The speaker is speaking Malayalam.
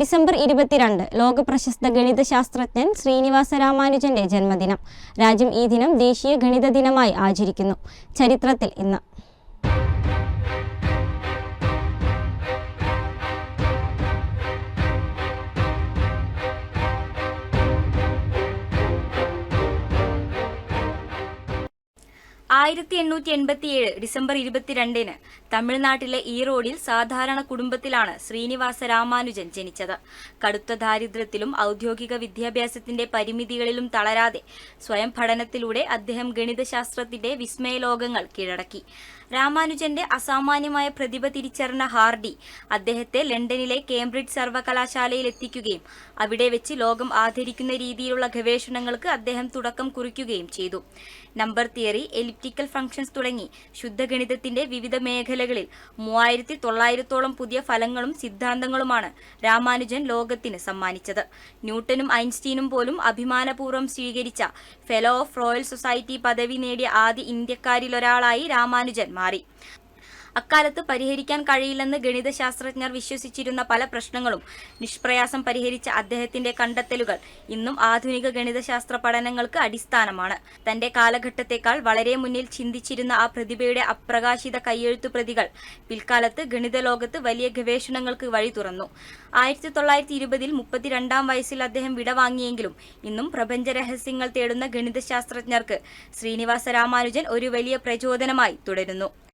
ഡിസംബർ ഇരുപത്തിരണ്ട് ലോക ലോകപ്രശസ്ത ഗണിതശാസ്ത്രജ്ഞൻ ശ്രീനിവാസ രാമാനുജന്റെ ജന്മദിനം. രാജ്യം ഈ ദിനം ദേശീയ ഗണിത ദിനമായി ആചരിക്കുന്നു. ചരിത്രത്തിൽ ഇന്ന്. ആയിരത്തി എണ്ണൂറ്റി എൺപത്തിയേഴ് ഡിസംബർ ഇരുപത്തിരണ്ടിന് തമിഴ്നാട്ടിലെ ഈറോഡിൽ സാധാരണ കുടുംബത്തിലാണ് ശ്രീനിവാസ രാമാനുജൻ ജനിച്ചത്. കടുത്ത ദാരിദ്ര്യത്തിലും ഔദ്യോഗിക വിദ്യാഭ്യാസത്തിന്റെ പരിമിതികളിലും തളരാതെ സ്വയം പഠനത്തിലൂടെ അദ്ദേഹം ഗണിതശാസ്ത്രത്തിന്റെ വിസ്മയലോകങ്ങൾ കീഴടക്കി. രാമാനുജന്റെ അസാമാന്യമായ പ്രതിഭ തിരിച്ചറിഞ്ഞ ഹാർഡി അദ്ദേഹത്തെ ലണ്ടനിലെ കേംബ്രിഡ്ജ് സർവകലാശാലയിൽ എത്തിക്കുകയും അവിടെ വെച്ച് ലോകം ആദരിക്കുന്ന രീതിയിലുള്ള ഗവേഷണങ്ങൾക്ക് അദ്ദേഹം തുടക്കം കുറിക്കുകയും ചെയ്തു. നമ്പർ തിയറി എലിപ്റ്റിക്കൽ ഫംഗ്ഷൻസ് തുടങ്ങി. ശുദ്ധഗണിതത്തിന്റെ വിവിധ മേഖലകളിൽ മൂവായിരത്തി തൊള്ളായിരത്തോളം പുതിയ ഫലങ്ങളും സിദ്ധാന്തങ്ങളുമാണ് രാമാനുജൻ ലോകത്തിന് സമ്മാനിച്ചത്. ന്യൂട്ടനും ഐൻസ്റ്റീനും പോലും അഭിമാനപൂർവം സ്വീകരിച്ച ഫെലോ ഓഫ് റോയൽ സൊസൈറ്റി പദവി നേടിയ ആദ്യ ഇന്ത്യക്കാരിലൊരാളായി രാമാനുജൻ മാറി. അക്കാലത്ത് പരിഹരിക്കാൻ കഴിയില്ലെന്ന് ഗണിതശാസ്ത്രജ്ഞർ വിശ്വസിച്ചിരുന്ന പല പ്രശ്നങ്ങളും നിഷ്പ്രയാസം പരിഹരിച്ച അദ്ദേഹത്തിന്റെ കണ്ടെത്തലുകൾ ഇന്നും ആധുനിക ഗണിതശാസ്ത്ര പഠനങ്ങൾക്ക് അടിസ്ഥാനമാണ്. തന്റെ കാലഘട്ടത്തെക്കാൾ വളരെ മുന്നിൽ ചിന്തിച്ചിരുന്ന ആ പ്രതിഭയുടെ അപ്രകാശിത കയ്യെഴുത്തു പ്രതികൾ പിൽക്കാലത്ത് ഗണിത ലോകത്ത് വലിയ ഗവേഷണങ്ങൾക്ക് വഴി തുറന്നു. ആയിരത്തി തൊള്ളായിരത്തി ഇരുപതിൽ മുപ്പത്തിരണ്ടാം വയസ്സിൽ അദ്ദേഹം വിടവാങ്ങിയെങ്കിലും ഇന്നും പ്രപഞ്ച രഹസ്യങ്ങൾ തേടുന്ന ഗണിതശാസ്ത്രജ്ഞർക്ക് ശ്രീനിവാസ രാമാനുജൻ ഒരു വലിയ പ്രചോദനമായി തുടരുന്നു.